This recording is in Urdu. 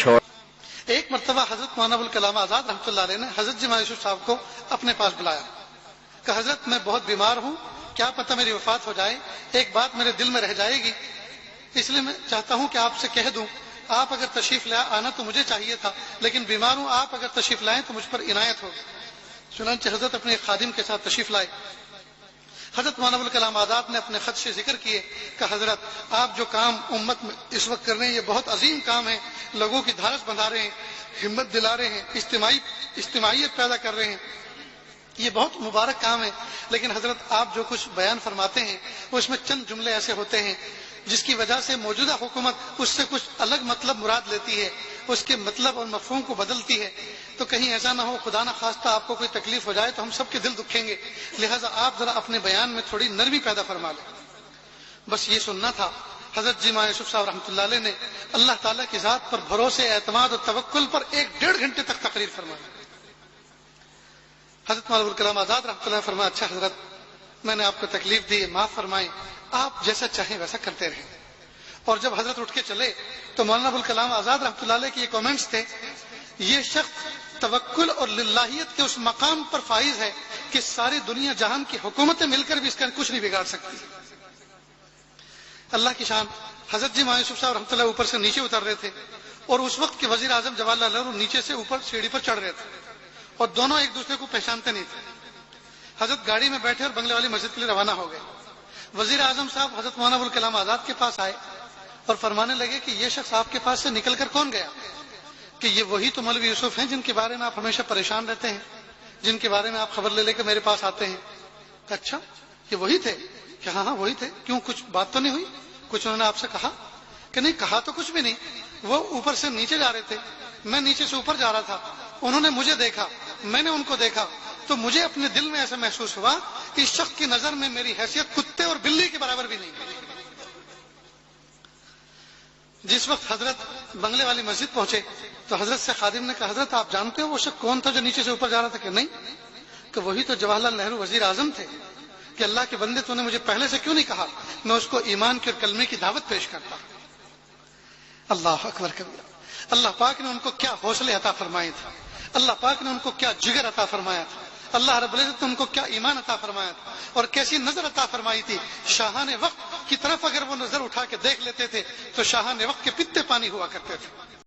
چھوڑ۔ ایک مرتبہ حضرت مولانا الکلام آزاد رحمۃ اللہ علیہ نے حضرت جمع یوسف صاحب کو اپنے پاس بلایا۔ کہ حضرت میں بہت بیمار ہوں، کیا پتہ میری وفات ہو جائے، ایک بات میرے دل میں رہ جائے گی۔ اس لیے میں چاہتا ہوں کہ آپ سے کہہ دوں، آپ اگر تشریف لائے آنا تو مجھے چاہیے تھا، لیکن بیمار ہوں، آپ اگر تشریف لائیں تو مجھ پر عنایت ہوگی چنانچہ حضرت اپنے خادم کے ساتھ تشریف لائے۔ حضرت مانب الکلام آزاد نے اپنے خط سے ذکر کیے کہ حضرت، آپ جو کام امت میں اس وقت کر رہے ہیں، یہ بہت عظیم کام ہے، لوگوں کی دھارس بندھا رہے ہیں، ہمت دلا رہے ہیں، اجتماعی، اجتماعیت پیدا کر رہے ہیں۔ یہ بہت مبارک کام ہے، لیکن حضرت، آپ جو کچھ بیان فرماتے ہیں، وہ اس میں چند جملے ایسے ہوتے ہیں۔ جس کی وجہ سے موجودہ حکومت اس سے کچھ الگ مطلب مراد لیتی ہے، اس کے مطلب اور مفہوم کو بدلتی ہے۔ تو کہیں ایسا نہ ہو، خدا نہ خواستہ آپ کو کوئی تکلیف ہو جائے تو ہم سب کے دل دکھیں گے۔ لہٰذا آپ ذرا اپنے بیان میں تھوڑی نرمی پیدا فرما لیں۔ بس یہ سننا تھا۔ حضرت جی ماں یوسف صاحب رحمۃ اللہ علیہ نے اللہ تعالیٰ کی ذات پر بھروسے، اعتماد اور توکل پر ایک ڈیڑھ گھنٹے تک تقریر فرمائی۔ حضرت مولانا الکلام آزاد رحمۃ اللہ فرما اچھا حضرت، میں نے آپ کو تکلیف دی، معاف فرمائیں۔ آپ جیسا چاہیں ویسا کرتے رہیں۔ اور جب حضرت اٹھ کے چلے، تو مولانا ابوالکلام آزاد رحمۃ اللہ علیہ کے یہ کامنٹس تھے، یہ شخص توکل اور للہیت کے اس مقام پر فائز ہے کہ ساری دنیا جہان کی حکومتیں مل کر بھی اس کا کچھ نہیں بگاڑ سکتی۔ اللہ کی شان، حضرت جی مایوسف صاحب رحمۃ اللہ اوپر سے نیچے اتر رہے تھے اور اس وقت کے وزیر اعظم جواہر لال نہرو نیچے سے اوپر سیڑھی پر چڑھ رہے تھے اور دونوں ایک دوسرے کو پہچانتے نہیں تھے۔ حضرت گاڑی میں بیٹھے اور بنگلے والی مسجد کے لیے روانہ ہو گئے۔ وزیر اعظم صاحب حضرت مولانا ابوالکلام آزاد کے پاس آئے اور فرمانے لگے کہ یہ شخص آپ کے پاس سے نکل کر کون گیا؟ کہ یہ وہی تو مولوی یوسف ہیں جن کے بارے میں آپ ہمیشہ پریشان رہتے ہیں، جن کے بارے میں آپ خبر لے لے کے میرے پاس آتے ہیں۔ اچھا یہ وہی تھے؟ کہ ہاں ہاں وہی تھے۔ کیوں؟ کچھ بات تو نہیں ہوئی؟ کچھ انہوں نے آپ سے کہا؟ کہ نہیں، کہا تو کچھ بھی نہیں۔ وہ اوپر سے نیچے جا رہے تھے۔ میں نیچے سے اوپر جا رہا تھا۔ انہوں نے مجھے دیکھا، میں نے ان کو دیکھا۔ تو مجھے اپنے دل میں ایسا محسوس ہوا اس شخص کی نظر میں میری حیثیت کتے اور بلی کے برابر بھی نہیں جس وقت حضرت بنگلے والی مسجد پہنچے تو حضرت سے خادم نے کہا، حضرت، آپ جانتے ہو وہ شخص کون تھا جو نیچے سے اوپر جا رہا تھا کہ نہیں؟ کہ وہی تو جواہر لال نہرو وزیر اعظم تھے۔ کہ اللہ کے بندے تو نے مجھے پہلے سے کیوں نہیں کہا؟ میں اس کو ایمان کی اور کلمے کی دعوت پیش کرتا اللہ اکبر کبیر اللہ پاک نے ان کو کیا حوصلے عطا فرمائے تھے۔ اللہ پاک نے ان کو کیا جگر عطا فرمایا تھا۔ اللہ رب العزت نے ان کو کیا ایمان عطا فرمایا تھا اور کیسی نظر عطا فرمائی تھی؟ شاہان وقت کی طرف اگر وہ نظر اٹھا کے دیکھ لیتے تھے تو شاہان وقت کے پتے پانی ہوا کرتے تھے۔